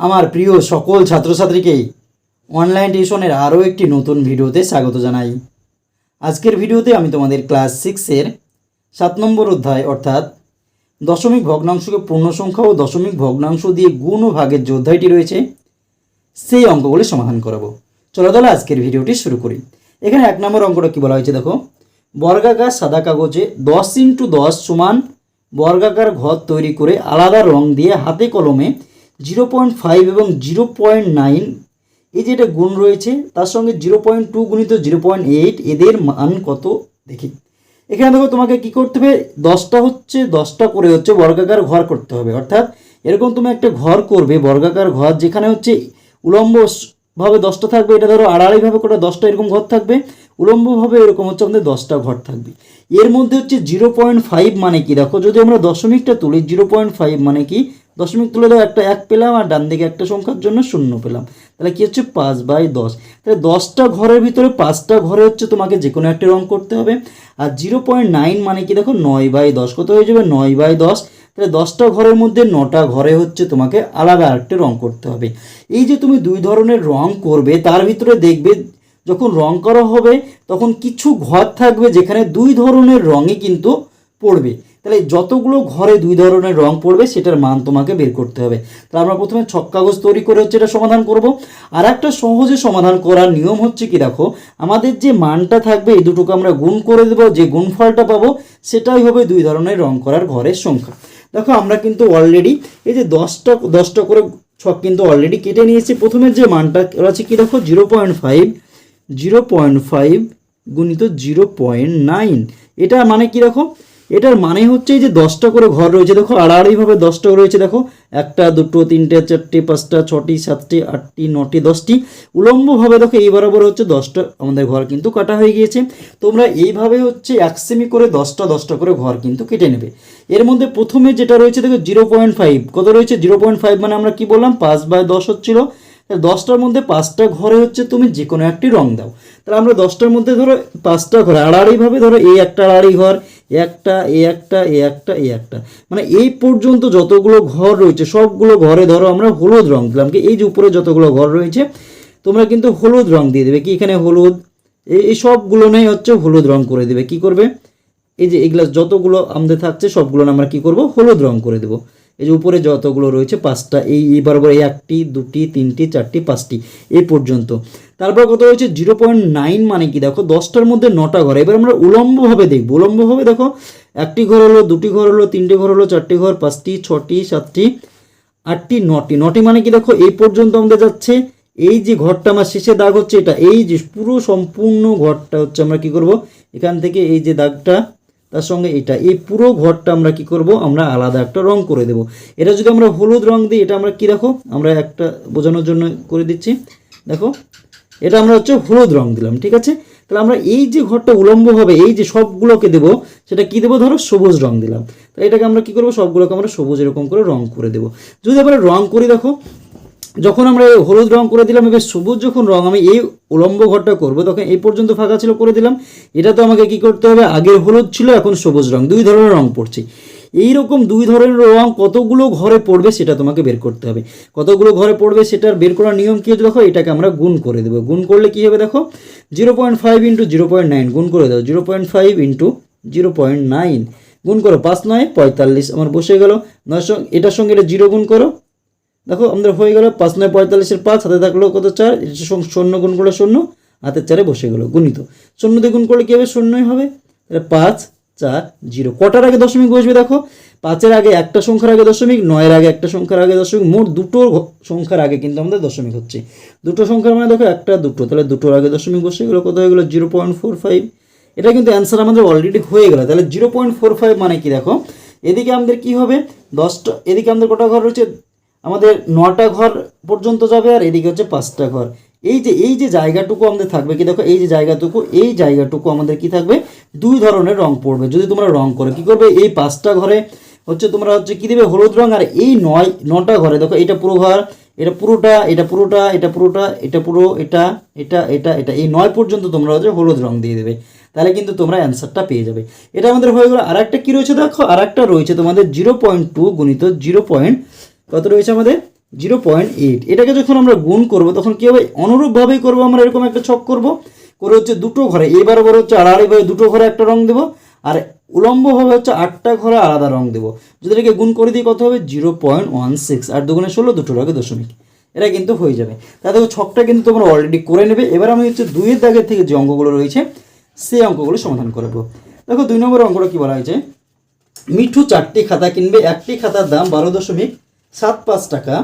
আমার প্রিয় সকল ছাত্রছাত্রীকেই অনলাইন টিউশনের আরও একটি নতুন ভিডিওতে স্বাগত জানাই। আজকের ভিডিওতে আমি তোমাদের ক্লাস সিক্সের সাত নম্বর অধ্যায় অর্থাৎ দশমিক ভগ্নাংশকে পূর্ণ সংখ্যা ও দশমিক ভগ্নাংশ দিয়ে গুণ ও ভাগের যে অধ্যায়টি রয়েছে, সেই অঙ্কগুলি সমাধান করাবো। চলো তাহলে আজকের ভিডিওটি শুরু করি। এখানে এক নম্বর অঙ্কটা কী বলা হয়েছে দেখো? বর্গাকার সাদা কাগজে দশ ইন্টু দশ সমান বর্গাকার ঘর তৈরি করে আলাদা রং দিয়ে হাতে কলমে জিরো পয়েন্ট ফাইভ এবং জিরো পয়েন্ট নাইন, এই যে এটা গুণ রয়েছে, তার সঙ্গে জিরো পয়েন্ট টু গুণিত জিরো পয়েন্ট এইট, এদের মান কত? দেখি। এখানে দেখো তোমাকে কি করতে হবে? দশটা হচ্ছে, দশটা করে হচ্ছে বর্গাকার ঘর করতে হবে। অর্থাৎ এরকম তুমি একটা ঘর করবে, বর্গাকার ঘর, যেখানে হচ্ছে উলম্ব স- ভাবে দশটা থাকবে, এটা ধরো আড়াআড়িভাবে করে দশটা এরকম ঘর থাকবে, উলম্বভাবে এরকম হচ্ছে আমাদের দশটা ঘর থাকবে। এর মধ্যে হচ্ছে জিরো পয়েন্ট ফাইভ মানে কি? দেখো যদি আমরা দশমিকটা তুলি, জিরো পয়েন্ট ফাইভ মানে কি? দশমিক তুলে দাও একটা এক পেলাম আর ডান দিকে একটা সংখ্যার জন্য শূন্য পেলাম। তাহলে কী হচ্ছে? পাঁচ বাই দশ। তাহলে দশটা ঘরের ভিতরে পাঁচটা ঘরে হচ্ছে তোমাকে যে কোনো একটা রং করতে হবে। আর জিরো পয়েন্ট নাইন মানে কি দেখো? নয় বাই দশ। কত হয়ে যাবে? নয় বাই দশ। তাহলে দশটা ঘরের মধ্যে নটা ঘরে হচ্ছে তোমাকে আলাদা আরেকটা রং করতে হবে। এই যে তুমি দুই ধরনের রং করবে, তার ভিতরে দেখবে যখন রং করা হবে, তখন কিছু ঘর থাকবে যেখানে দুই ধরনের রঙই কিন্তু পড়বে। তাহলে যতগুলো ঘরে দুই ধরনের রং পড়বে, সেটার মান তোমাকে বের করতে হবে। তাহলে আমরা প্রথমে ছক কাগজ তৈরি করে হচ্ছে এটা সমাধান করব। আর একটা সহজে সমাধান করার নিয়ম হচ্ছে কি দেখো, আমাদের যে মানটা থাকবে, এই দুটোকে আমরা গুণ করে দেবো, যে গুণফলটা পাবো, সেটাই হবে দুই ধরনের রং করার ঘরের সংখ্যা। দেখো, আমরা কিন্তু অলরেডি এই যে দশটা দশটা করে ছক কিন্তু অলরেডি কেটে নিয়েছি। প্রথমে যে মানটা আছে কি দেখো, zero point five, zero point five গুণিত জিরো পয়েন্ট নাইন। এটা মানে কি দেখো এটার মানে হচ্ছে যে দশটা করে ঘর রয়েছে, দেখো, আড়াআড়িভাবে দশটা রয়েছে, দেখো, একটা, দুটো, তিনটে, চারটে, পাঁচটা, ছটি, সাতটি, আটটি, নটি, দশটি। উলম্বভাবে দেখো, এই বরাবর হচ্ছে দশটা আমাদের ঘর কিন্তু কাটা হয়ে গিয়েছে। তোমরা এইভাবে হচ্ছে এক সেমি করে দশটা দশটা করে ঘর কিন্তু কেটে নেবে। এর মধ্যে প্রথমে যেটা রয়েছে, দেখো জিরো পয়েন্ট ফাইভ কত রয়েছে? জিরো পয়েন্ট ফাইভ মানে আমরা কি বললাম? পাঁচ বাই দশ হচ্ছিল। দশটার মধ্যে পাঁচটা ঘরে হচ্ছে তুমি যে কোনো একটি রং দাও। তাহলে আমরা দশটার মধ্যে ধরো পাঁচটা ঘর, আড়াআড়িভাবে ধরো এই একটা আড়াআড়ি ঘর একটা এ একটা এ একটা এ একটা। মানে এই পর্যন্ত যতগুলো ঘর রয়েছে, সবগুলো ঘরে ধরো আমরা হলুদ রং দিলাম কি? এই যে উপরে যতগুলো ঘর রয়েছে, তোমরা কিন্তু হলুদ রং দিয়ে দেবে কি? এখানে হলুদ, এই সবগুলো নেই হচ্ছে হলুদ রং করে দেবে। কি করবে? এই যে এগুলা যতগুলো আমাদের থাকছে, সবগুলো আমরা কি করব? হলুদ রং করে দেবো। এই যে উপরে যতগুলো রয়েছে, পাঁচটা, এই এই বরাবর এই একটি, দুটি, তিনটি, চারটি, পাঁচটি, এই পর্যন্ত। তারপর কত রয়েছে? জিরো পয়েন্ট নাইন মানে কি? দেখো, দশটার মধ্যে নটা ঘর। এবার আমরা উলম্বভাবে দেখব। উলম্বভাবে দেখো, একটি ঘর হলো, দুটি ঘর হলো, তিনটি ঘর হলো, চারটি ঘর, পাঁচটি, ছটি, সাতটি, আটটি, নটি। নটি মানে কি? দেখো, এই পর্যন্ত আমাদের যাচ্ছে। এই যে ঘরটা আমার শেষে দাগ হচ্ছে, এটা এই যে পুরো সম্পূর্ণ ঘরটা হচ্ছে আমরা কি করব? এখান থেকে এই যে দাগটা, তার সঙ্গে এটা। এই পুরো ঘরটা আমরা কি করব? আমরা আলাদা একটা রং করে দেব। এটা যদি আমরা হলুদ রং দিই, এটা আমরা কি দেখো? আমরা একটা বোঝানোর জন্য করে দিচ্ছি। দেখো এটা আমরা হচ্ছে হলুদ রং দিলাম, ঠিক আছে? তাহলে আমরা এই যে ঘরটা উলম্ব হবে এই যে সবগুলোকে দেবো, সেটা কি দেবো? ধরো সবুজ রং দিলাম। তাহলে এটাকে আমরা কি করব? সবগুলোকে আমরা সবুজ এরকম করে রং করে দেবো। যদি আমরা রং করি, দেখো, যখন আমরা এই হলুদ রং করে দিলাম, এবার সবুজ যখন রং আমি এই উলম্ব ঘরটা করব, তখন এই পর্যন্ত ফাঁকা ছিল, করে দিলাম। এটা তো আমাকে কি করতে হবে? আগে হলুদ ছিল, এখন সবুজ রং, দুই ধরনের রং পড়ছে। এই রকম দুই ধরনের রং কতগুলো ঘরে পড়বে সেটা তোমাকে বের করতে হবে। কতগুলো ঘরে পড়বে সেটার বের করার নিয়ম কী হচ্ছে দেখো? এটাকে আমরা গুণ করে দেবো। গুণ করলে কী হবে দেখো? Zero point five into zero point nine গুণ করে দাও। Zero point five into zero point nine গুণ করো পাঁচ নয়, পঁয়তাল্লিশ। আমার বসে গেল। নয় এটার সঙ্গে এটা জিরো গুণ করো। দেখো, আমাদের হয়ে গেল পাঁচ নয়, পঁয়তাল্লিশের পাঁচ, হাতে থাকল কত চার? শূন্য গুণ করলে শূন্য, হাতের চারে বসে গেল। গুণিত। শূন্য দিয়ে গুণ করলে কী হবে? শূন্যই হবে। তাহলে পাঁচ চার, জিরো। কটার আগে দশমিক বসবে দেখো? পাঁচের আগে একটা সংখ্যার আগে দশমিক, নয়ের আগে একটা সংখ্যার আগে দশমিক, মোট দুটো ঘ- সংখ্যার আগে কিন্তু আমাদের দশমিক হচ্ছে। দুটো সংখ্যার মানে দেখো একটা, দুটো। তাহলে দুটোর আগে দশমিক বসে গেলো, কত হয়ে গেলো? Zero point four five. এটা কিন্তু অ্যান্সার আমাদের অলরেডি হয়ে গেলো। তাহলে জিরো পয়েন্ট ফোর ফাইভ মানে কি দেখো? এদিকে আমাদের কি হবে? দশটা এদিকে আমাদের কটা ঘর রয়েছে? আমাদের নটা ঘর পর্যন্ত যাবে আর এদিকে হচ্ছে পাঁচটা ঘর। এই যে এই যে জায়গাটুকু আমাদের থাকবে কি? দেখো, এই যে জায়গাটুকু, এই জায়গাটুকু আমাদের কি থাকবে? দুই ধরনের রং পড়বে। যদি তোমরা রং করো, কি করবে? এই পাঁচটা ঘরে হচ্ছে তোমরা হচ্ছে কি দেবে? হলুদ রং, আর এই নয়, নটা ঘরে, দেখো, এটা পুরো ঘর, এটা পুরোটা এটা পুরোটা এটা পুরোটা, এটা পুরো, এটা এটা এটা এটা, এই নয় পর্যন্ত তোমরা হচ্ছে হলুদ রং দিয়ে দেবে। তাহলে কিন্তু তোমরা অ্যান্সারটা পেয়ে যাবে। এটা আমাদের হয়ে গেলো আর একটা কী রয়েছে দেখো? আর একটা রয়েছে তোমাদের জিরো পয়েন্ট টু গুণিত জিরো পয়েন্ট কত রয়েছে আমাদের? Zero point eight. এটাকে যখন আমরা গুণ করব, তখন কী হবে? অনুরূপভাবেই করব আমরা, এরকম একটা ছক করব। করে হচ্ছে দুটো ঘরে এইবার বড় হচ্ছে আড়াআড়িভাবে দুটো ঘরে একটা রং দেবো, আর উলম্বভাবে হচ্ছে আটটা ঘরে আলাদা রং দেবো। যদি এটাকে গুণ করে দিই, কত হবে? Zero point one six. আর দুগুণে ষোলো, দুটো আগে দশমিক। এটা কিন্তু হয়ে যাবে। তাতে ছকটা কিন্তু তোমরা অলরেডি করে নেবে। এবার আমি হচ্ছে দুইয়ের দাগের থেকে যে অঙ্কগুলো রয়েছে, সেই অঙ্কগুলো সমাধান করব দেখো, দুই নম্বর অঙ্কটা কী বলা হয়েছে? মিঠু চারটি খাতা কিনবে, একটি খাতার দাম বারো দশমিক সাত পাঁচ টাকা।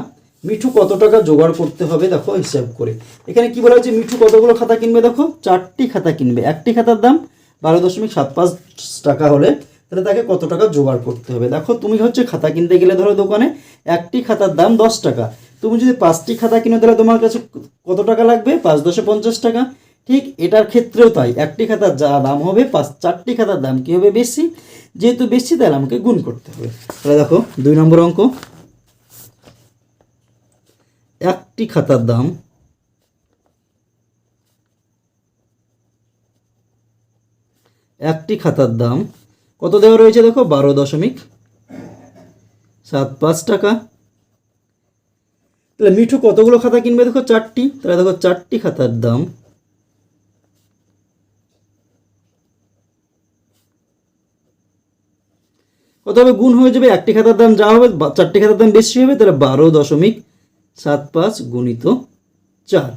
মিঠু কত টাকা জোগাড় করতে হবে দেখো, হিসাব করে। এখানে কি বলা হয়েছে? মিঠু কতগুলো খাতা কিনবে দেখো? চারটি খাতা কিনবে। একটি খাতার দাম বারো দশমিক সাত পাঁচ টাকা হলে, তাহলে তাকে কত টাকা জোগাড় করতে হবে? দেখো, তুমি হচ্ছে খাতা কিনতে গেলে ধরো দোকানে একটি খাতার দাম দশ টাকা। তুমি যদি পাঁচটি খাতা কিনো, তাহলে তোমার কাছে কত টাকা লাগবে? পাঁচ দশে পঞ্চাশ টাকা। ঠিক এটার ক্ষেত্রেও তাই। একটি খাতার যা দাম হবে, পাঁচ, চারটি খাতার দাম কী হবে বেশি? যেহেতু বেশি, তাহলে আমাকে গুণ করতে হবে। তাহলে দেখো, দুই নম্বর অঙ্ক। একটি খাতার দাম একটি খাতার দাম কত দেওয়া রয়েছে দেখো? বারো দশমিক সাত পাঁচ টাকা। তাহলে মিঠু কতগুলো খাতা কিনবে দেখো? চারটি। তাহলে দেখো, চারটি খাতার দাম কত হবে? গুণ হয়ে যাবে। একটি খাতার দাম যা হবে চারটি খাতার দাম বেশি হবে, তাহলে বারো দশমিক সাত পাঁচ গুণিত চার।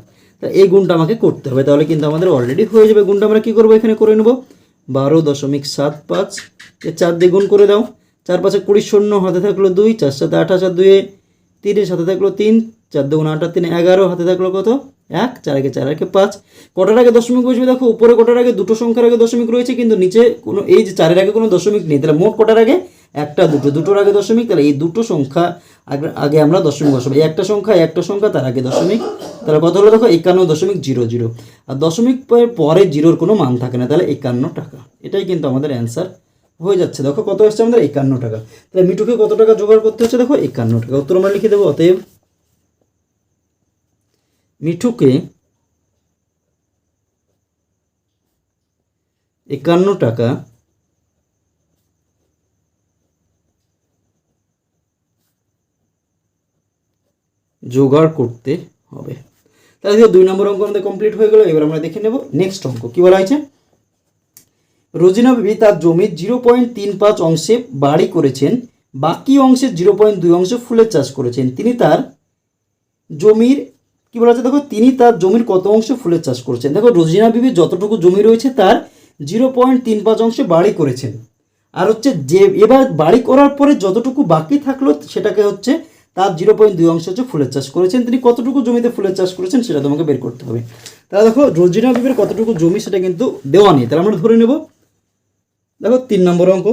তা এই গুণটা আমাকে করতে হবে। তাহলে কিন্তু আমাদের অলরেডি হয়ে যাবে গুণটা। আমরা কী করব? এখানে করে নেব। বারো দশমিক সাত পাঁচ। চার দিয়ে গুণ করে দাও। চার পাঁচে কুড়ি শূন্য হাতে থাকল দুই, চার সাথে আঠাশ আর দুয়ে তিরিশ, হাতে থাকল তিন, চার দুগুণ আট আর তিন এগারো, হাতে থাকল কত? এক, চার আগে চার আগে পাঁচ। কটার আগে দশমিক বসবে? দেখো, উপরে কটার আগে দুটো সংখ্যার আগে দশমিক রয়েছে, কিন্তু নিচে কোনো এই যে চারের আগে কোনো দশমিক নেই। তাহলে মোট কটার আগে? একটা, দুটো, দুটোর আগে দশমিক, তাহলে এই দুটো সংখ্যা আগে আমরা দশমিক বসাবো। একটা সংখ্যা একটা সংখ্যা, তার আগে দশমিক। তাহলে কত হলো দেখো? একান্ন দশমিক জিরো জিরো। আর দশমিক পরে- জিরোর কোনো মান থাকে না, তাহলে একান্ন টাকা। এটাই কিন্তু আমাদের অ্যান্সার হয়ে যাচ্ছে। দেখো কত হচ্ছে আমাদের? একান্ন টাকা। তাহলে মিঠুকে কত টাকা জোগাড় করতে হচ্ছে? দেখো একান্ন টাকা। উত্তর আমরা লিখে দেবো, অতএব মিঠুকে একান্ন টাকা জোগাড় করতে হবে। তাহলে দেখো দুই নম্বর অঙ্ক আমাদের কমপ্লিট হয়ে গেল, এবার আমরা দেখে নেব নেক্সট অঙ্ক। কী বলা হয়েছে? রোজিনা বিবি তার জমির জিরো পয়েন্ট তিন পাঁচ অংশে বাড়ি করেছেন, বাকি অংশের জিরো পয়েন্ট দুই অংশে ফুলের চাষ করেছেন। তিনি তার জমির, কি বলা হচ্ছে দেখো, তিনি তার জমির কত অংশে ফুলের চাষ করেছেন? দেখো, রোজিনা বিবির যতটুকু জমি রয়েছে, তার জিরো পয়েন্ট তিন পাঁচ অংশে বাড়ি করেছেন। আর হচ্ছে যে, এবার বাড়ি করার পরে যতটুকু বাকি থাকল, সেটাকে হচ্ছে তার জিরো পয়েন্ট দুই অংশ হচ্ছে ফুলের চাষ করেছেন। তিনি কতটুকু জমিতে ফুলের চাষ করেছেন সেটা তোমাকে বের করতে হবে। তাহলে দেখো, রোজিনা বিবির কতটুকু জমি সেটা কিন্তু দেওয়া নেই। তাহলে আমরা ধরে নেব। দেখো, তিন নম্বর অঙ্ক।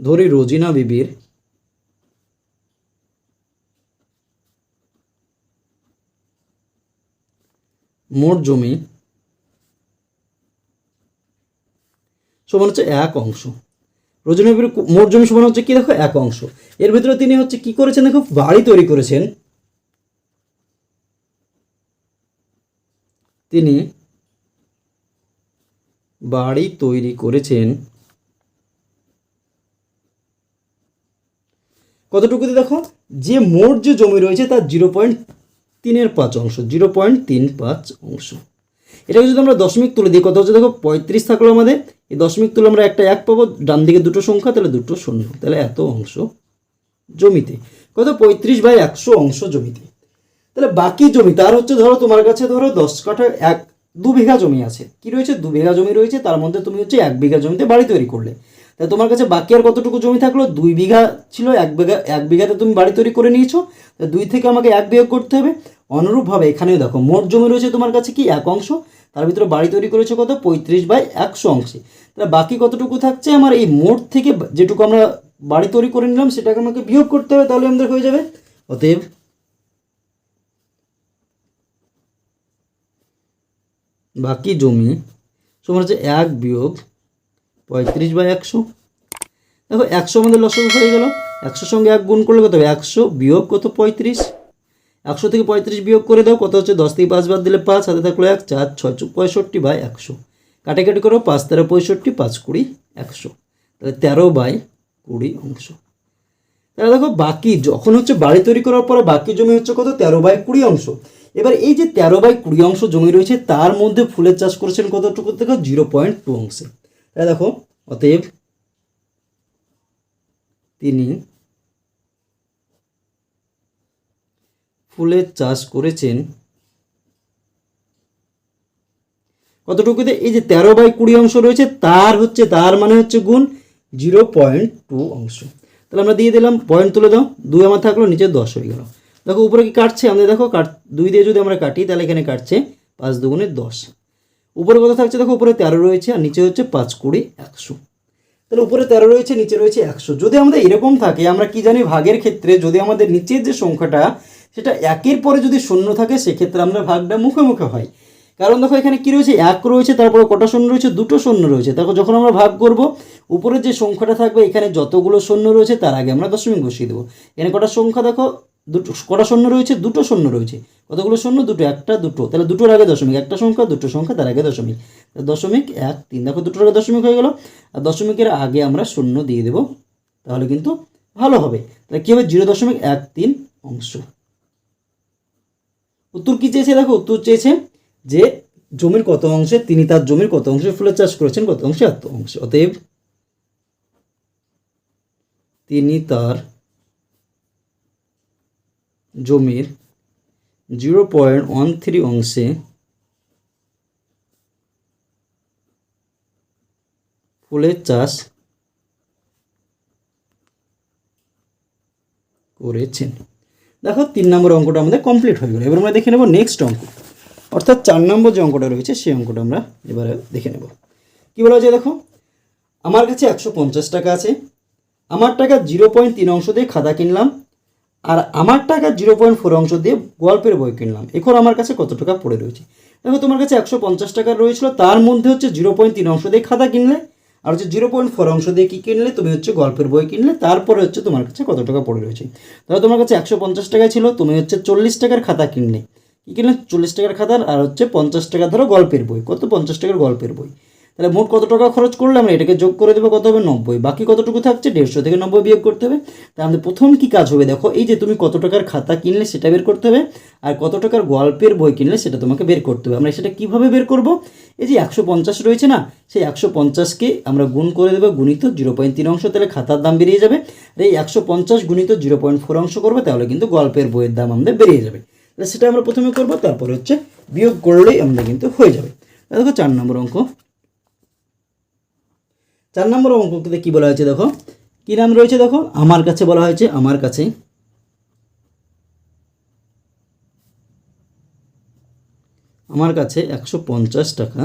ধরি রোজিনা বিবির মোট জমি সমান হচ্ছে এক অংশ। রোজিনা মোট জমি সমান হচ্ছে কি দেখো? এক অংশ। এর ভিতরে তিনি হচ্ছে কি করেছেন দেখো? বাড়ি তৈরি করেছেন। তিনি বাড়ি তৈরি করেছেন। কতটুকুতে দেখো? যে মোট যে জমি রয়েছে তার জিরো পয়েন্ট তিনের পাঁচ অংশ, জিরো পয়েন্ট তিন পাঁচ অংশ। এটাকে যদি আমরা দশমিক তুলে দিই, কত হচ্ছে? দেখো, পঁয়ত্রিশ থাকল আমাদের। এই দশমিক তুলে আমরা একটা এক পাবো, ডান দিকে দুটো সংখ্যা, তাহলে দুটো শূন্য। তাহলে এত অংশ জমিতে। কত? পঁয়ত্রিশ বাই একশো অংশ জমিতে। তাহলে বাকি জমি, তার হচ্ছে ধরো, তোমার কাছে ধরো, দশ কাঠা এক, দু বিঘা জমি আছে। কি রয়েছে? দু বিঘা জমি রয়েছে, তার মধ্যে তুমি হচ্ছে এক বিঘা জমিতে বাড়ি তৈরি করলে। তাহলে তোমার কাছে বাকি আর কতটুকু জমি থাকল? দুই বিঘা ছিল, এক বিঘা, এক বিঘাতে তুমি বাড়ি তৈরি করে নিয়েছো। দুই থেকে আমাকে এক বিয়োগ করতে হবে। অনুরূপভাবে এখানেও দেখো, মোট জমি রয়েছে তোমার কাছে কি? এক অংশ। তার ভিতরে বাড়ি তৈরি করেছে কত? পঁয়ত্রিশ বাই একশো অংশে। তাহলে বাকি কতটুকু থাকছে? আমার এই মোট থেকে যেটুকু আমরা বাড়ি তৈরি করে নিলাম, সেটাকে আমাকে বিয়োগ করতে হবে, তাহলে আমাদের হয়ে যাবে। অতএব বাকি জমি সমান হচ্ছে এক বিয়োগ পঁয়ত্রিশ বাই একশো। দেখো, একশো আমাদের লসক হয়ে গেল। একশোর সঙ্গে এক গুণ করলে কত হবে? একশো বিয়োগ কত? পঁয়ত্রিশ। একশো থেকে পঁয়ত্রিশ বিয়োগ করে দাও, কত হচ্ছে? দশ থেকে পাঁচ বাদ দিলে পাঁচ হাতে থাকল এক, চার, ছয় পঁয়ষট্টি বাই একশো। কাটাকাটি করো, পাঁচ, তেরো, পঁয়ষট্টি, পাঁচ, কুড়ি, একশো। তাহলে তেরো বাই কুড়ি অংশ। তাহলে দেখো, বাকি যখন হচ্ছে বাড়ি তৈরি করার পরে বাকি জমি হচ্ছে কত? তেরো বাই কুড়ি অংশ। এবার এই যে তেরো বাই কুড়ি অংশ জমি রয়েছে, তার মধ্যে ফুলের চাষ করেছেন কতটুকু? দেখো, জিরো পয়েন্ট টু অংশে। তাহলে দেখো, অতএব তিনি ফুলের চাষ করেছেন। কতটুকুতে? এই যে তেরো বাই কুড়ি অংশ রয়েছে, তার হচ্ছে, তার মানে হচ্ছে গুণ জিরো পয়েন্ট টু অংশ। তাহলে আমরা দিয়ে দিলাম, পয়েন্ট তুলে দাও, দুই আমার থাকল, নিচে দশ হয়ে গেল। দেখো, উপরে কি কাটছে? আমাদের দেখো, কাট, দুই দিয়ে যদি আমরা কাটি, তাহলে এখানে কাটছে পাঁচ দুগুণে দশ। উপরে কত থাকছে? দেখো, উপরে তেরো রয়েছে, আর নিচে হচ্ছে পাঁচ কুড়ি একশো। তাহলে উপরে তেরো রয়েছে, নিচে রয়েছে একশো। যদি আমাদের এরকম থাকে, আমরা কি জানি, ভাগের ক্ষেত্রে যদি আমাদের নিচের যে সংখ্যাটা সেটা একের পরে যদি শূন্য থাকে, সেক্ষেত্রে আমরা ভাগটা মুখে মুখে হয় কারণ দেখো এখানে কী রয়েছে? এক রয়েছে, তারপরে কটা শূন্য রয়েছে? দুটো শূন্য রয়েছে। দেখো যখন আমরা ভাগ করব উপরে যে সংখ্যাটা থাকবে, এখানে যতগুলো শূন্য রয়েছে, তার আগে আমরা দশমিক বসিয়ে দেবো। এখানে কটা সংখ্যা দেখো? দুটো, কটা শূন্য রয়েছে? দুটো শূন্য রয়েছে। কতগুলো শূন্য? দুটো, একটা, দুটো। তাহলে দুটোর আগে দশমিক। একটা সংখ্যা, দুটো সংখ্যা, তার আগে দশমিক। দশমিক এক, তিন। দেখো দুটোর আগে দশমিক হয়ে গেল। আর দশমিকের আগে আমরা শূন্য দিয়ে দেবো। তাহলে কিন্তু ভালো হবে। তাহলে কী হবে? জিরো দশমিক এক তিন অংশ। উত্তর কী চেয়েছে? দেখো, উত্তর চেয়েছে যে জমির কত অংশে, তিনি তার জমির কত অংশে ফুলের চাষ করেছেন, কত অংশে, এত অংশে। অতএব তিনি তার জমির জিরো পয়েন্ট ওয়ান থ্রি অংশে ফুলের চাষ করেছেন। দেখো, তিন নম্বর অঙ্কটা আমাদের কমপ্লিট হয়ে গেল। এবার আমরা দেখে নেব নেক্সট অঙ্ক। অর্থাৎ চার নম্বর যে অঙ্কটা রয়েছে, সেই অঙ্কটা আমরা এবারে দেখে নেব। কী বলা যায় দেখো? আমার কাছে একশো পঞ্চাশ টাকা আছে, আমার টাকা জিরো পয়েন্ট তিন অংশ দিয়ে খাতা কিনলাম, আর আমার টাকা জিরো পয়েন্ট ফোর অংশ দিয়ে গল্পের বই কিনলাম। এখন আমার কাছে কত টাকা পড়ে রয়েছে? দেখো, তোমার কাছে একশো পঞ্চাশ টাকা রয়েছিল, তার মধ্যে হচ্ছে জিরো পয়েন্ট তিন অংশ দিয়ে খাতা কিনলে আর হচ্ছে জিরো পয়েন্ট ফোর অংশ দিয়ে কী কিনলে? তুমি হচ্ছে গল্পের বই কিনলে, তারপরে হচ্ছে তোমার কাছে কত টাকা পড়ে রয়েছে। তাহলে তোমার কাছে একশো পঞ্চাশ টাকায় ছিল, তুমি হচ্ছে চল্লিশ টাকার খাতা কিনলে। কী কিনলে? চল্লিশ টাকার খাতার আর হচ্ছে পঞ্চাশ টাকা ধরো গল্পের বই। কত পঞ্চাশ টাকার গল্পের বই? তাহলে মোট কত টাকা খরচ করলে আমরা এটাকে যোগ করে দেবো কত হবে? নব্বই। বাকি কতটুকু থাকছে? দেড়শো থেকে নব্বই বিয়োগ করতে হবে। তাহলে আমাদের প্রথম কি কাজ হবে? দেখো, এই যে তুমি কত টাকার খাতা কিনলে সেটা বের করতে হবে আর কত টাকার গল্পের বই কিনলে সেটা তোমাকে বের করতে হবে। আমরা সেটা কীভাবে বের করব? এই যে একশো পঞ্চাশ রয়েছে না, সেই একশো পঞ্চাশকে আমরা গুণ করে দেবো গুণিত জিরো পয়েন্ট তিন অংশ। তাহলে খাতার দাম বেরিয়ে যাবে। আর এই একশো পঞ্চাশ গুণিত জিরো পয়েন্ট ফোর অংশ করবে, তাহলে কিন্তু গল্পের বইয়ের দাম আমাদের বেরিয়ে যাবে। তাহলে সেটা আমরা প্রথমে করব, তারপর হচ্ছে বিয়োগ করলেই আমাদের কিন্তু হয়ে যাবে। দেখো চার নম্বর অঙ্ক। চার নম্বর অঙ্কতে কী বলা হয়েছে দেখো? কী নাম রয়েছে দেখো? আমার কাছে বলা হয়েছে, আমার কাছে। আমার কাছে একশো পঞ্চাশ টাকা।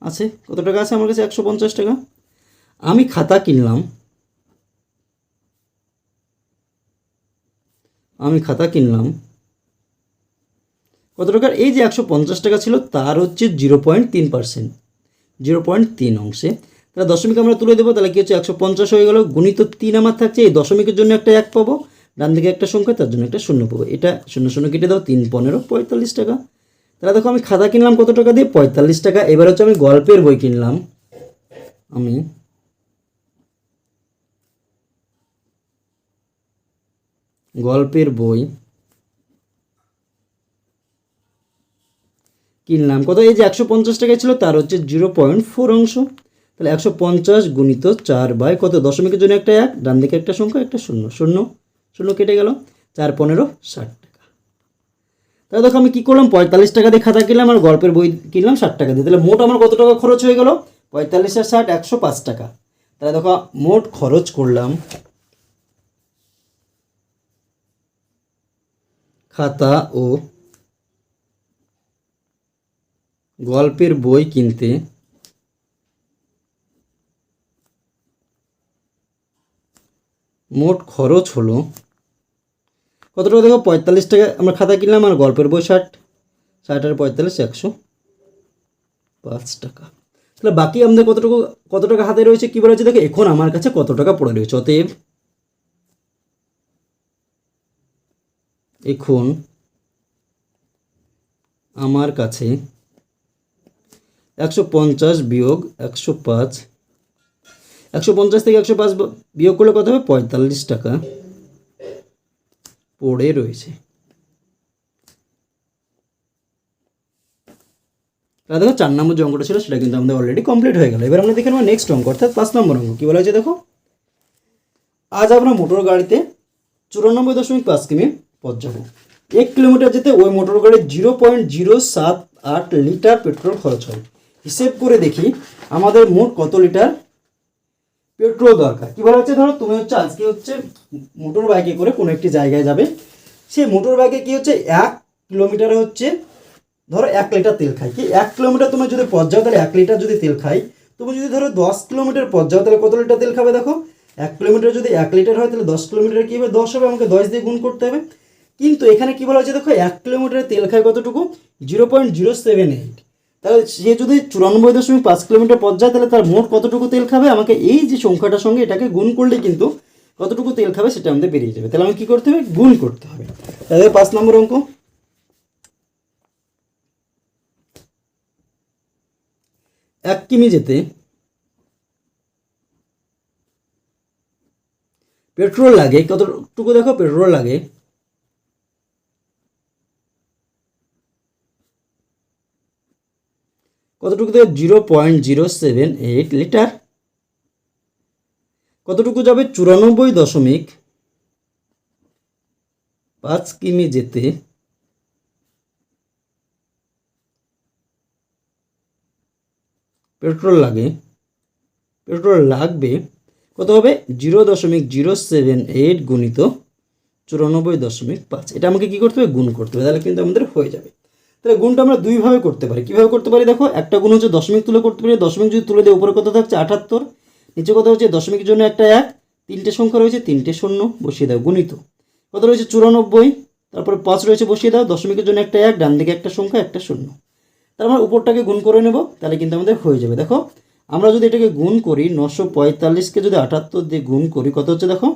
আছে? কত টাকা আছে আমার কাছে একশো পঞ্চাশ টাকা? আমি খাতা কিনলাম। আমি খাতা কিনলাম। কত টাকার? এই যে একশো পঞ্চাশ টাকা ছিল, তার হচ্ছে জিরো পয়েন্ট তিন পার্সেন্ট। জিরো পয়েন্ট তিন অংশে। তাহলে দশমিক আমরা তুলে দেবো, তাহলে কি হচ্ছে একশো পঞ্চাশ হয়ে গেল, গুণিত তিন আমার থাকছে, এই দশমিকের জন্য একটা এক পাবো, ডান দিকে একটা সংখ্যা, তার জন্য একটা শূন্য পাবো। এটা শূন্য শূন্য কেটে দাও, তিন পনেরো, পঁয়তাল্লিশ টাকা। তাহলে দেখো আমি খাতা কিনলাম কত টাকা দিয়ে? পঁয়তাল্লিশ টাকা। এবার হচ্ছে আমি গল্পের বই কিনলাম। আমি গল্পের বই কিনলাম কত? এই যে একশো পঞ্চাশ টাকা ছিল, তার হচ্ছে জিরো পয়েন্ট ফোর অংশ। তাহলে একশো পঞ্চাশ গুণিত চার বাই কত? দশমিকের জন্য একটা এক, ডান দিকে একটা সংখ্যা, একটা শূন্য। শূন্য। শূন্য কেটে গেল। চার পনেরো ষাট টাকা। তাহলে দেখো আমি কী করলাম? পঁয়তাল্লিশ টাকা দিয়ে খাতা কিনলাম আর গল্পের বই কিনলাম ষাট টাকা দিয়ে। তাহলে মোট আমার কত টাকা খরচ হয়ে গেল? পঁয়তাল্লিশ আর ষাট, একশো পাঁচ টাকা। তাহলে দেখো মোট খরচ করলাম। খাতা ও গল্পের বই কিনতে। মোট খরচ হলো কত টাকা দেখো? পঁয়তাল্লিশ টাকা আমরা খাতা কিনলাম আর গল্পের বই ষাট। ষাট আর পঁয়তাল্লিশ একশো পাঁচ টাকা। তাহলে বাকি আমাদের কতটুকু, কত টাকা হাতে রয়েছে কী বলা হচ্ছে? দেখো, এখন আমার কাছে কত টাকা পড়ে রয়েছে? অতএব এখন আমার কাছে একশো পঞ্চাশ বিয়োগ একশো পাঁচ। একশো পঞ্চাশ থেকে একশো পাঁচ বিয়োগ করলে কত হবে? পঁয়তাল্লিশ টাকা পড়ে রয়েছে। দেখো চার নম্বর যে অঙ্কটা ছিল, সেটা কিন্তু আমাদের অলরেডি কমপ্লিট হয়ে গেল। এবার আমরা দেখে নেব নেক্সট অঙ্ক, অর্থাৎ পাঁচ নম্বর অঙ্ক। কী বলা হয়েছে দেখো? আজ আমরা মোটর গাড়িতে চুরানব্বই দশমিক পাঁচ কিমি পথ যাব। এক কিলোমিটার যেতে ওই মোটর গাড়ির জিরো পয়েন্ট জিরো সাত আট লিটার পেট্রোল খরচ হয়। হিসেব করে দেখি আমাদের মোট কত লিটার পেট্রোল দরকার। কী বলা হচ্ছে? ধরো তুমি হচ্ছে আজকে হচ্ছে মোটর বাইকে করে কোনো একটি জায়গায় যাবে। সেই মোটর বাইকে কী হচ্ছে? এক কিলোমিটারে হচ্ছে ধরো এক লিটার তেল খাই কি এক কিলোমিটার তুমি যদি পথ যাও তাহলে এক লিটার যদি তেল খাই তুমি যদি ধরো দশ কিলোমিটার পথ যাও তাহলে কত লিটার তেল খাবে দেখো? এক কিলোমিটার যদি এক লিটার হয় তাহলে দশ কিলোমিটার কী হবে? দশ হবে, আমাকে দশ দিয়ে গুণ করতে হবে। কিন্তু এখানে কী বলা হচ্ছে দেখো? এক কিলোমিটারে তেল খায় কতটুকু? Zero point zero seven eight. তাহলে সে যদি চুরানব্বই দশমিক পাঁচ কিলোমিটার পথ যায়, তাহলে তার মোট কতটুকু তেল খাবে? আমাকে এই যে সংখ্যাটার সঙ্গে এটাকে গুণ করলে কিন্তু কতটুকু তেল খাবে সেটা আমাদের বেরিয়ে যাবে। তাহলে আমাকে কী করতে হবে? গুণ করতে হবে। তাহলে পাঁচ নম্বর অঙ্ক। এক কিমি যেতে পেট্রোল লাগে। কতটুকু দেখো? পেট্রোল লাগে। কতটুকু দেবে? Zero point zero seven eight litre কতটুকু যাবে? চুরানব্বই দশমিক পাঁচ কিমি যেতে। পেট্রোল লাগে। পেট্রোল লাগবে কত হবে? জিরো দশমিক জিরো সেভেন এইট গুণিত চুরানব্বই দশমিক পাঁচ। এটা আমাকে কী করতে হবে? গুণ করতে হবে। তাহলে কিন্তু আমাদের হয়ে যাবে। তাহলে গুণটা আমরা দুইভাবে করতে পারি। কীভাবে করতে পারি দেখো? একটা গুণ হচ্ছে দশমিক তুলে করতে পারি। দশমিক যদি তুলে দিয়ে উপরে কত থাকছে আটাত্তর। নিচে কত হচ্ছে দশমিকের জন্য একটা এক। তিনটে সংখ্যা রয়েছে, তিনটে শূন্য। বসিয়ে দাও, গুণিত। কত রয়েছে? চুরানব্বই। তারপরে পাঁচ রয়েছে, বসিয়ে দাও। দশমিকের জন্য একটা এক, ডান দিকে একটা সংখ্যা, একটা শূন্য। তার আমরা উপরটাকে গুণ করে নেব, তাহলে কিন্তু আমাদের হয়ে যাবে। দেখো, আমরা যদি এটাকে গুণ করি, নশো পঁয়তাল্লিশকে যদি আটাত্তর দিয়ে গুণ করি, কত হচ্ছে দেখো?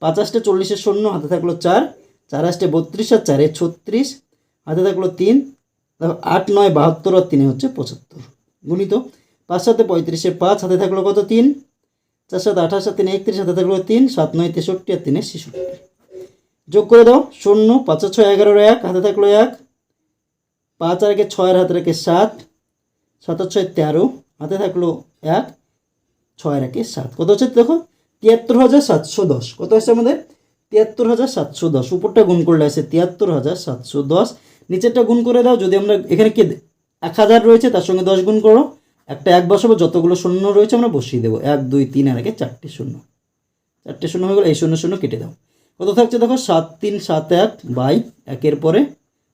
পাঁচাশটা চল্লিশের শূন্য, হাতে থাকল চার। চার আসটে বত্রিশ, আর চারে ছত্রিশ। হাতে থাকল তিন। আট নয় বাহাত্তর আর তিনে হচ্ছে পঁচাত্তর। গুণিত পাঁচ সাথে পঁয়ত্রিশে পাঁচ হাতে থাকল কত তিন? চার সাথে আঠাশ আর তিনে একত্রিশ হাতে থাকল তিন, সাত নয় তেষট্টি আর তিনে ছেষট্টি। যোগ করে দাও, শূন্য, পাঁচ ছয় এগারোর এক, হাতে থাকল এক। পাঁচ আর একে ছয়ের হাতে রেখে সাত সাতের ছয় তেরো, হাতে থাকল এক ছয় একে সাত। কত হচ্ছে দেখো? তিয়াত্তর হাজার সাতশো দশ। কত হচ্ছে আমাদের? তিয়াত্তর হাজার সাতশো দশ। উপরটা গুণ করলে আছে তিয়াত্তর হাজার সাতশো দশ। নিচেরটা গুণ করে দাও, যদি আমরা এখানে কি এক হাজার রয়েছে, তার সঙ্গে দশ গুণ করো, একটা এক বসাবো, যতগুলো শূন্য রয়েছে আমরা বসিয়ে দেবো। এক, দুই, তিন, আর একে চারটে শূন্য। চারটে শূন্য হয়ে গেলো এই শূন্য শূন্য কেটে দাও। কত থাকছে দেখো? সাত, তিন, সাত, এক, বাই একের পরে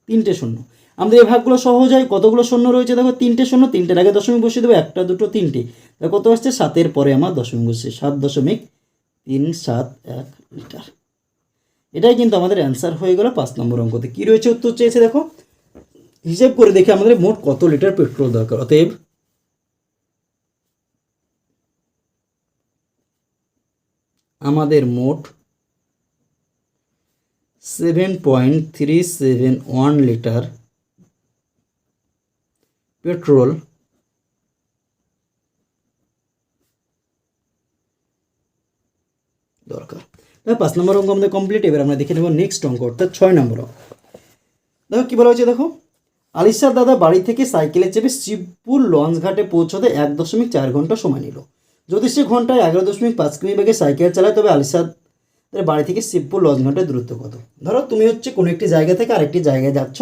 তিনটে শূন্য। আমাদের এই ভাগগুলো সহজ হয়, কতগুলো শূন্য রয়েছে দেখো? তিনটে শূন্য, তিনটের আগে দশমিক বসিয়ে দেবো, একটা, দুটো, তিনটে। কত আসছে? সাতের পরে আমার দশমিক বসছে, সাত দশমিক তিন, সাত, এক লিটার। এটাই কিন্তু আমাদের অ্যান্সার হয়ে গেল পাঁচ নম্বর অঙ্কতে। কী রয়েছে উত্তর চেয়েছে দেখো? হিসেব করে দেখে আমাদের মোট কত লিটার পেট্রোল দরকার? অতএব আমাদের মোট seven point three seven one litre petrol দরকার। পাঁচ নম্বর অঙ্ক আমাদের কমপ্লিট এবার আমরা দেখে নেব নেক্সট অঙ্ক, অর্থাৎ ছয় নম্বর অঙ্ক। দেখো, কী বলা হয়েছে, দেখো? আলিশার দাদা বাড়ি থেকে সাইকেলে চেপে শিবপুর লঞ্চ ঘাটে পৌঁছতে এক দশমিক চার ঘণ্টা সময় নিল। যদি সে ঘন্টায় এগারো দশমিক পাঁচ কিমি বেগে সাইকেল চালায়, তবে আলিশার বাড়ি থেকে শিবপুর লঞ্চ ঘাটের দূরত্ব কত? ধরো, তুমি হচ্ছে কোনো একটি জায়গা থেকে আরেকটি জায়গায় যাচ্ছ।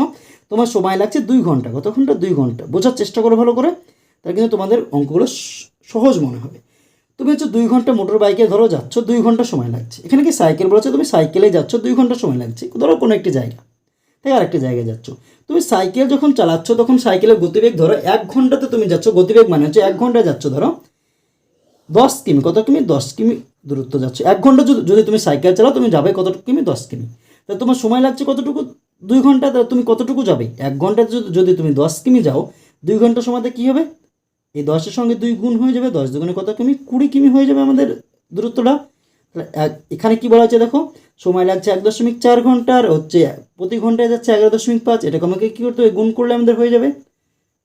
তোমার সময় লাগছে দুই ঘণ্টা কত ঘণ্টা দুই ঘণ্টা। বোঝার চেষ্টা করো ভালো করে, তাহলে কিন্তু তোমাদের অঙ্কগুলো সহজ মনে হবে। তুমি হচ্ছে দুই ঘণ্টা মোটর বাইকে ধরো যাচ্ছ, দুই ঘণ্টা সময় লাগছে। এখানে কি সাইকেল বলেছে তুমি সাইকেলে যাচ্ছ, দুই ঘণ্টা সময় লাগছে। ধরো কোনো একটি জায়গা থেকে আরেকটি জায়গায় যাচ্ছ। তুমি সাইকেল যখন চালাচ্ছ, তখন সাইকেলের গতিবেগ ধরো এক ঘন্টাতে তুমি যাচ্ছ, গতিবেগ মানে হচ্ছে এক ঘন্টায় যাচ্ছ, ধরো দশ কিমি, কত কিমি? দশ কিমি দূরত্ব যাচ্ছ। এক ঘণ্টা যদি তুমি সাইকেল চালাও, তুমি যাবে কত কিমি? দশ কিমি। তাহলে তোমার সময় লাগছে কতটুকু? দুই ঘণ্টা তুমি কতটুকু যাবে? এক ঘণ্টা যদি তুমি দশ কিমি যাও, দুই ঘণ্টা সময়তে কী হবে? এই দশের সঙ্গে দুই গুণ হয়ে যাবে, দশ দুগুণে কত কিমি? কুড়ি কিমি হয়ে যাবে আমাদের দূরত্বটা। এখানে কি বলা হচ্ছে দেখো? সময় লাগছে এক দশমিক চার ঘণ্টার, হচ্ছে প্রতি ঘন্টায় যাচ্ছে এগারো দশমিক পাঁচ। এটাকে আমাকে কী করতে হবে? গুণ করলে আমাদের হয়ে যাবে।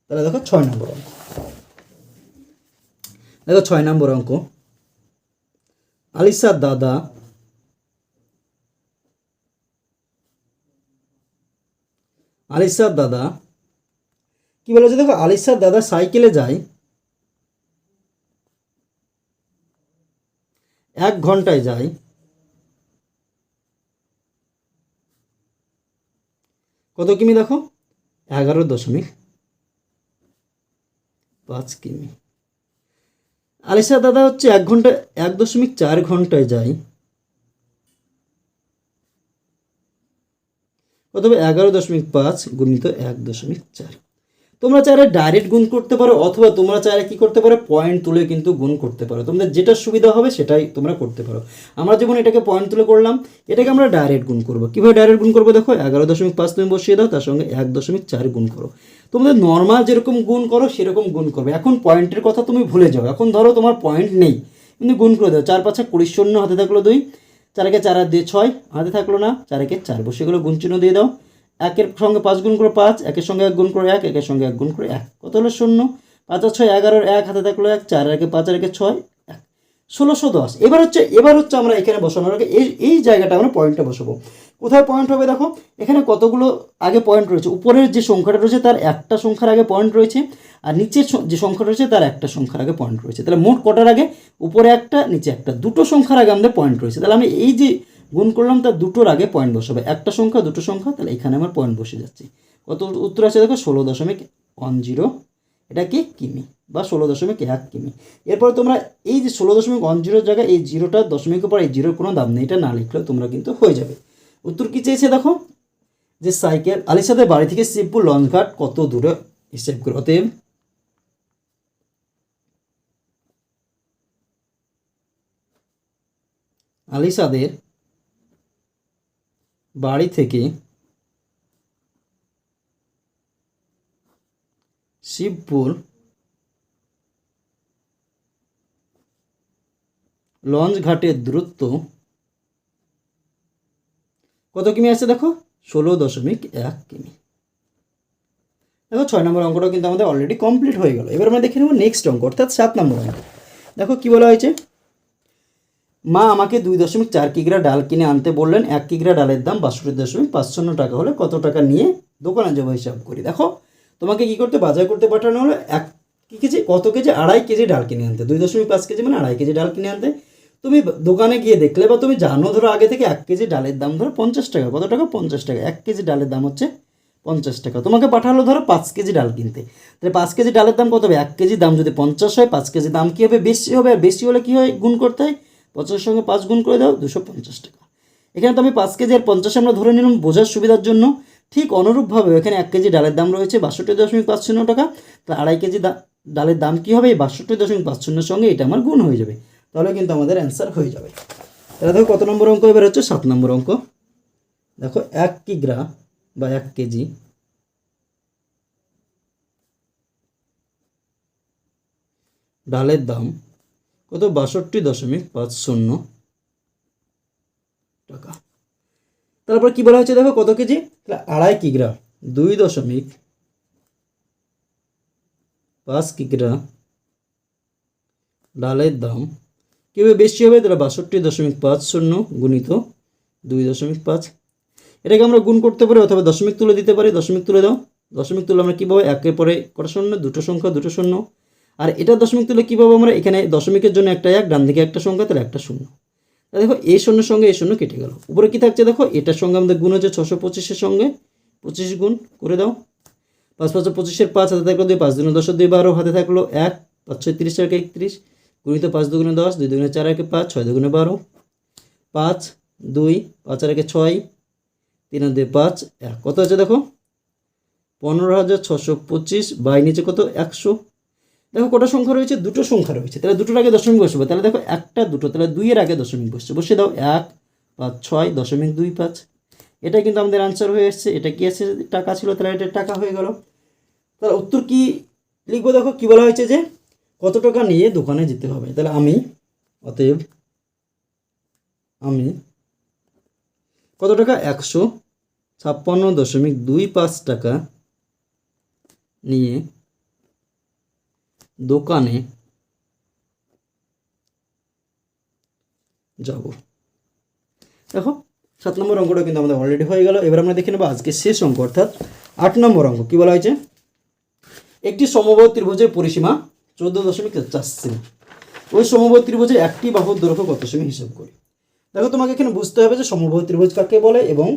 তাহলে দেখো ছয় নম্বর অঙ্ক। দেখো ছয় নম্বর অঙ্ক। আলিসার দাদা আলিসার দাদা কি বলেছে দেখো? আলিসার দাদা সাইকেলে যায় এক ঘন্টায় যায় কত কিমি দেখো? এগারো দশমিক পাঁচ কিমি। আলিসা দাদা হচ্ছে এক ঘণ্টা, এক দশমিক চার ঘন্টায় যায় অথবা এগারো দশমিক পাঁচ গুণিত এক দশমিক চার তোমরা চাইলে ডাইরেক্ট গুণ করতে পারো, অথবা তোমরা চাইলে কি করতে পারো পয়েন্ট তুলে কিন্তু গুণ করতে পারো। তোমাদের যেটা সুবিধা হবে সেটাই তোমরা করতে পারো। আমরা যেমন এটাকে পয়েন্ট তুলে করলাম, এটাকে আমরা ডাইরেক্ট গুণ করব। কীভাবে ডাইরেক্ট গুণ করব দেখো, এগারো দশমিক পাঁচ তুমি বসিয়ে দাও, তার সঙ্গে এক দশমিক চার গুণ করো। তোমাদের নর্মাল যেরকম গুণ করো, সেরকম গুণ করবে। এখন পয়েন্টের কথা তুমি ভুলে যাও। এখন ধরো তোমার পয়েন্ট নেই। কিন্তু গুণ করে দাও। চার পাঁচা কুড়ি শূন্য হাতে থাকল দুই, চারকে চার আর দিয়ে ছয়, হাতে থাকল না, চারকে চার। বসে গেলো গুণ চিহ্ন দিয়ে দাও। একের সঙ্গে পাঁচ গুণ করে পাঁচ, একের সঙ্গে এক গুণ করে এক, একের সঙ্গে এক গুণ করে এক। কত হলো শূন্য? পাঁচ আর ছয় এগারোর এক, হাতে থাকল এক, চার একে পাঁচ আর একে ছয়, এক। ষোলোশো দশ। এবার হচ্ছে এবার হচ্ছে আমরা এখানে বসানোর আগে এই এই জায়গাটা আমরা পয়েন্টটা বসাবো। কোথায় পয়েন্ট হবে দেখো? এখানে কতগুলো আগে পয়েন্ট রয়েছে? উপরের যে সংখ্যাটা রয়েছে তার একটা সংখ্যার আগে পয়েন্ট রয়েছে, আর নিচের যে সংখ্যা রয়েছে তার একটা সংখ্যার আগে পয়েন্ট রয়েছে। তাহলে মোট কটার আগে? উপরে একটা, নিচে একটা। দুটো সংখ্যার আগে আমাদের পয়েন্ট রয়েছে। তাহলে আমি এই যে গুণ করলাম, তার দুটোর আগে পয়েন্ট বসাবে। একটা সংখ্যা, দুটো সংখ্যা, তাহলে এখানে আমার পয়েন্ট বসে যাচ্ছে। কত উত্তর আছে দেখো? ষোলো দশমিক ওয়ান জিরো এটা কি? কিমি। বা ষোলো দশমিক এক কিমি। এরপরে তোমরা এই যে ষোলো দশমিক ওয়ান জিরোর জায়গায় এই জিরোটা দশমিকের পর এই জিরোর কোনো দাম নেই। এটা না লিখলেও তোমরা কিন্তু হয়ে যাবে। উত্তর কী চেয়েছে দেখো? যে সাইকেল আলিসাদের বাড়ি থেকে শিবপুর লঞ্চঘাট কত দূরে? হিসেব করে। অতএব আলিসাদের বাড়ি থেকে শিবপুর লঞ্চ ঘাটের দূরত্ব কত কিমি আছে দেখো? ষোলো দশমিক এক কিমি। দেখো ছয় নম্বর অঙ্কটা কিন্তু আমাদের অলরেডি কমপ্লিট হয়ে গেল। এবার আমরা দেখে নেব নেক্সট অঙ্ক, অর্থাৎ সাত নম্বর অঙ্ক। দেখো কি বলা হয়েছে? মা আমাকে দুই দশমিক চার কিগ্রা ডাল কিনে আনতে বললেন, এক কিগ্রা ডালের দাম বাষট্টি দশমিক পাঁচশন্ন টাকা হলে কত টাকা নিয়ে দোকানে যাব হিসাব করি। দেখো, তোমাকে কি করতে, বাজার করতে পাঠানো হলো? এক কি কেজি, কত কেজি? আড়াই কেজি ডাল কিনে আনতে। দুই দশমিক পাঁচ কেজি মানে আড়াই কেজি ডাল কিনে আনতে। তুমি দোকানে গিয়ে দেখলে বা তুমি জানো, ধরো আগে থেকে এক কেজি ডালের দাম ধরো পঞ্চাশ টাকা। কত টাকা? পঞ্চাশ টাকা। এক কেজি ডালের দাম হচ্ছে পঞ্চাশ টাকা। তোমাকে পাঠালো ধরো পাঁচ কেজি ডাল কিনতে। তাহলে পাঁচ কেজি ডালের দাম কত হবে? এক কেজি দাম যদি পঞ্চাশ হয়, পাঁচ কেজি দাম কী হবে? বেশি হবে। আর বেশি হলে কী হয়? গুণ করতে হয়। পঞ্চাশের সঙ্গে পাঁচ গুণ করে দাও, দুশো পঞ্চাশ টাকা। এখানে তো আমি পাঁচ কেজি আর পঞ্চাশ আমরা ধরে নিলাম বোঝার সুবিধার জন্য। ঠিক অনুরূপভাবে এখানে এক কেজি ডালের দাম রয়েছে বাষট্টি দশমিক পাঁচ শূন্য টাকা। তাহলে আড়াই কেজি ডালের দাম কী হবে? এই বাষট্টি দশমিক পাঁচ শূন্যের সঙ্গে এটা আমার গুণ হয়ে যাবে। তাহলে কিন্তু আমাদের অ্যান্সার হয়ে যাবে। তাহলে দেখো কত নম্বর অঙ্ক এবার হচ্ছে সাত নম্বর অঙ্ক। দেখো এক কিগ্রা বা এক কেজি ডালের দাম কত? বাষট্টি দশমিক পাঁচ শূন্য টাকা। তারপর কি বলা হচ্ছে দেখো? কত কেজি? তাহলে আড়াই কিগ্রা। দুই দশমিক পাঁচ কিগ্রা। ডালের দাম। কীভাবে বেশি হবে? তাহলে বাষট্টি দশমিক পাঁচ শূন্য গুণিত দুই দশমিক পাঁচ। এটাকে আমরা গুণ করতে পারি অথবা দশমিক তুলে দিতে পারি। দশমিক তুলে দাও। দশমিক তুলে আমরা কীভাবে একের পরে কটা শূন্য? দুটো সংখ্যা, দুটো শূন্য। আর এটা দশমিক তুলে কীভাবে আমরা? এখানে দশমিকের জন্য একটা এক, ডান দিকে একটা সংখ্যা, তাহলে একটা শূন্য। দেখো, এই শূন্যের সঙ্গে এই শূন্য কেটে গেল। উপরে কী থাকছে দেখো? এটার সঙ্গে আমাদের গুণ হচ্ছে ছশো পঁচিশের সঙ্গে। পঁচিশ গুণ করে দাও। পাঁচ পাঁচ, পঁচিশের পাঁচ হাতে থাকল দুই, পাঁচ দুগুণে দশ, দুই, বারো হাতে থাকল এক, পাঁচ, ছয়, তিরিশ চারকে একত্রিশ। গুণিত পাঁচ দুগুণে দশ, দুই দুগুণে চার, একে, পাঁচ, ছয় দুগুণে বারো। পাঁচ, দুই, পাঁচ আর একে ছয়, তিন দুই, পাঁচ, এক। কত আছে দেখো? পনেরো হাজার ছশো পঁচিশ, বাই নিচে কত? একশো। দেখো কটা সংখ্যা রয়েছে? দুটো সংখ্যা রয়েছে। তাহলে দুটোর আগে দশমিক বসবে। তাহলে দেখো একটা, দুটো, তাহলে দুইয়ের আগে দশমিক বসছে। বসে দাও, এক, পাঁচ, ছয়, দশমিক দুই, পাঁচ। এটা কিন্তু আমাদের আনসার হয়ে এসছে। এটা কি আছে? টাকা ছিল, তাহলে এটা টাকা হয়ে গেল। তাহলে উত্তর কি লিখব দেখো? কি বলা হয়েছে যে, কত টাকা নিয়ে দোকানে যেতে হবে? তাহলে আমি, অতএব আমি কত টাকা? একশো ছাপ্পান্ন দশমিক দুই পাঁচ টাকা নিয়ে দোকানে যাব। দেখো, সাত নম্বর অঙ্কটা কিন্তু আমাদের অলরেডি হয়ে গেল। এবার আমরা দেখে নেব আজকে শেষ অঙ্ক, অর্থাৎ আট নম্বর অঙ্ক। কী বলা হয়েছে? একটি সমবাহু ত্রিভুজের পরিসীমা চোদ্দ দশমিক চার সেমি। ওই সমবাহু ত্রিভুজের একটি বাহুর দৈর্ঘ্য কত সেমি হিসাব করি। দেখো, তোমাকে এখানে বুঝতে হবে যে সমবাহু ত্রিভুজ কাকে বলে এবং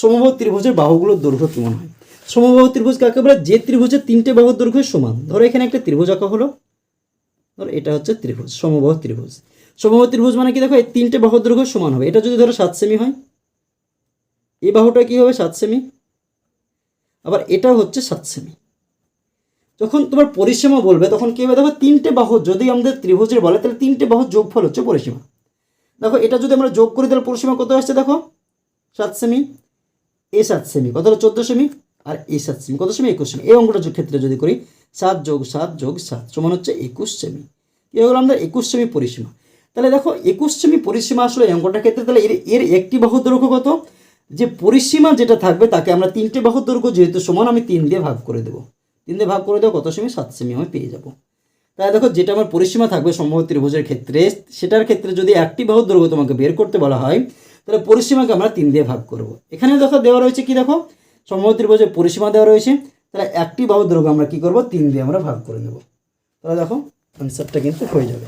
সমবাহু ত্রিভুজের বাহুগুলোর দৈর্ঘ্য কেমন হয়। সমবাহু ত্রিভুজ কাকে বলে? যে ত্রিভুজের তিনটে বাহুর দৈর্ঘ্য সমান। ধরো এখানে একটা ত্রিভুজ আঁকা হলো। ধরো এটা হচ্ছে ত্রিভুজ, সমবাহু ত্রিভুজ। সমবাহু ত্রিভুজ মানে কি? দেখো, এই তিনটে বাহুর দৈর্ঘ্য সমান হবে। এটা যদি ধরো সাত সেমি হয়, এই বাহুটা কি হবে? সাত সেমি। আবার এটা হচ্ছে সাত সেমি। যখন তোমার পরিসীমা বলবে, তখন কী হবে? দেখো, তিনটে বাহু যদি আমাদের ত্রিভুজের বলে, তাহলে তিনটে বাহুর যোগফল হচ্ছে পরিসীমা। দেখো, এটা যদি আমরা যোগ করি, তাহলে পরিসীমা কত আসছে? দেখো, সাত সেমি। এ সাত সেমি। কত হলো? চোদ্দ সেমি। আর এই সাত সেমি, কত সেমি? একুশ সেমি। এই অঙ্কটার ক্ষেত্রে যদি করি, সাত যোগ সাত যোগ সাত সমান হচ্ছে একুশ সেমি। কী হলো আমাদের একুশ সেমি পরিসীমা। তাহলে দেখো, একুশ সেমি পরিসীমা আসলে এই অঙ্কটার ক্ষেত্রে তাহলে এর এর একটি বাহুর দৈর্ঘ্য কত? যে পরিসীমা যেটা থাকবে তাকে আমরা তিনটে বাহুর দৈর্ঘ্য যেহেতু সমান, আমি তিন দিয়ে ভাগ করে দেবো। তিন দিয়ে ভাগ করে দেবো কত সেমি? সাত সেমি আমি পেয়ে যাব। তাই দেখো, যেটা আমার পরিসীমা থাকবে সম্ভব ত্রিভুজের ক্ষেত্রে, সেটার ক্ষেত্রে যদি একটি বাহুর দৈর্ঘ্য তোমাকে বের করতে বলা হয়, তাহলে পরিসীমাকে আমরা তিন দিয়ে ভাগ করব। এখানে দেখো দেওয়া রয়েছে কি দেখো? সম্ভব ত্রিভুজের পরিসীমা দেওয়া রয়েছে, তাহলে একটি বাহুর দৈর্ঘ্য আমরা কি করব? তিন দিয়ে আমরা ভাগ করে দেবো তাহলে দেখো অ্যান্সারটা কিন্তু হয়ে যাবে।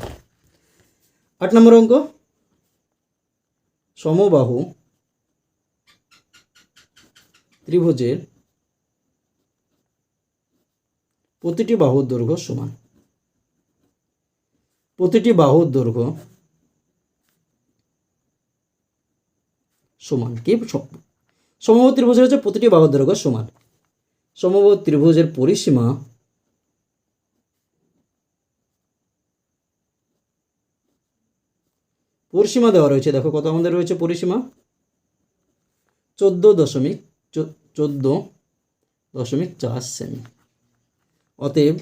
আট নম্বর অঙ্ক। সমবাহু ত্রিভুজের প্রতিটি বাহুর দৈর্ঘ্য সমান। প্রতিটি বাহুর দৈর্ঘ্য সমান। কি সমবাহু ত্রিভুজের হচ্ছে প্রতিটি বাহুর দৈর্ঘ্য সমান। সমবাহু ত্রিভুজের পরিসীমা পরিসীমা দেওয়া রয়েছে। দেখো কত আমাদের রয়েছে পরিসীমা? চোদ্দ দশমিক চোদ্দ দশমিক চার সেমি। অতএব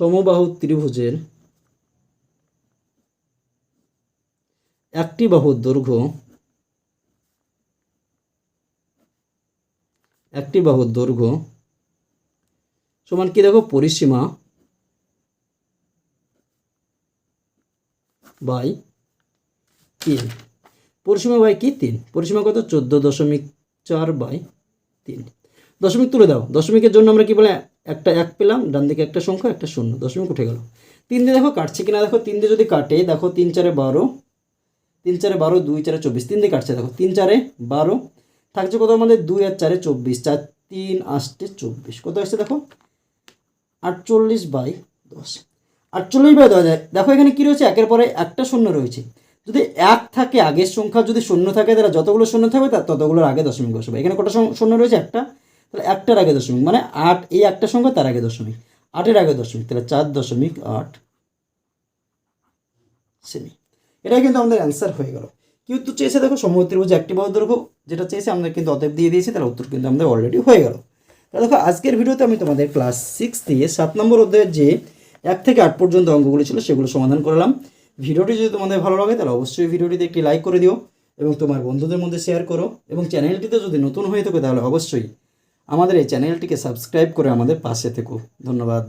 সমবাহু ত্রিভুজের একটি বাহুর দৈর্ঘ্য একটি বাহুর দৈর্ঘ্য সমান কি দেখো? পরিসীমা বাই তিন। পরিসীমা বাই কি? তিন। পরিসীমা কত? চোদ্দ দশমিক চার বাই তিন। দশমিক তুলে দাও। দশমিকের জন্য আমরা কি বলে, একটা এক পেলাম, ডান দিকে একটা সংখ্যা, একটা শূন্য। দশমিক উঠে গেল। তিন দিয়ে দেখো, কাটছে কিনা? দেখো, তিন দিয়ে যদি কাটে, দেখো, তিন, চারে বারো তিন চারে বারো, দুই চারে চব্বিশ, তিন দিয়ে কাটছে, দেখো, তিন চারে বারো, থাকছে কত আমাদের? দুই আর চারে চব্বিশ, চার, তিন আষ্টে চব্বিশ, কত আসছে দেখো? আটচল্লিশ বাই দশ। আটচল্লিশ বাই দশ, দেখো এখানে কী রয়েছে? একের পরে একটা শূন্য রয়েছে। যদি এক থাকে, আগের সংখ্যা যদি শূন্য থাকে, তাহলে যতগুলো শূন্য থাকবে, তার ততগুলোর আগে দশমিক বসবে। এখানে কটা শূন্য রয়েছে? একটা। তাহলে একটার আগে দশমিক মানে আট, এই একটা সংখ্যা তার আগে দশমিক। আটের আগে দশমিক, তাহলে চার দশমিক আট সেমি। এটাই কিন্তু আমাদের অ্যান্সার হয়ে গেল। কি উত্তর চেয়েছে দেখো? সমুদ্র ত্রিভুজ একটি বাহু দৈর্ঘ্য যেটা চেয়েছে আমরা কিন্তু অতএব দিয়ে দিয়েছি, তাহলে উত্তর কিন্তু আমাদের অলরেডি হয়ে গেল। তাহলে দেখো, আজকের ভিডিওতে আমি তোমাদের ক্লাস সিক্স দিয়ে সাত নম্বর অধ্যায়ের যে এক থেকে আট পর্যন্ত অঙ্কগুলো ছিল, সেগুলো সমাধান করলাম। ভিডিওটি যদি তোমাদের ভালো লাগে, তাহলে অবশ্যই ভিডিওটিতে একটি লাইক করে দিও এবং তোমার বন্ধুদের মধ্যে শেয়ার করো এবং চ্যানেলটিতে যদি নতুন হয়ে থাকে, তাহলে অবশ্যই আমাদের এই চ্যানেলটিকে সাবস্ক্রাইব করে আমাদের পাশে থেকো। ধন্যবাদ।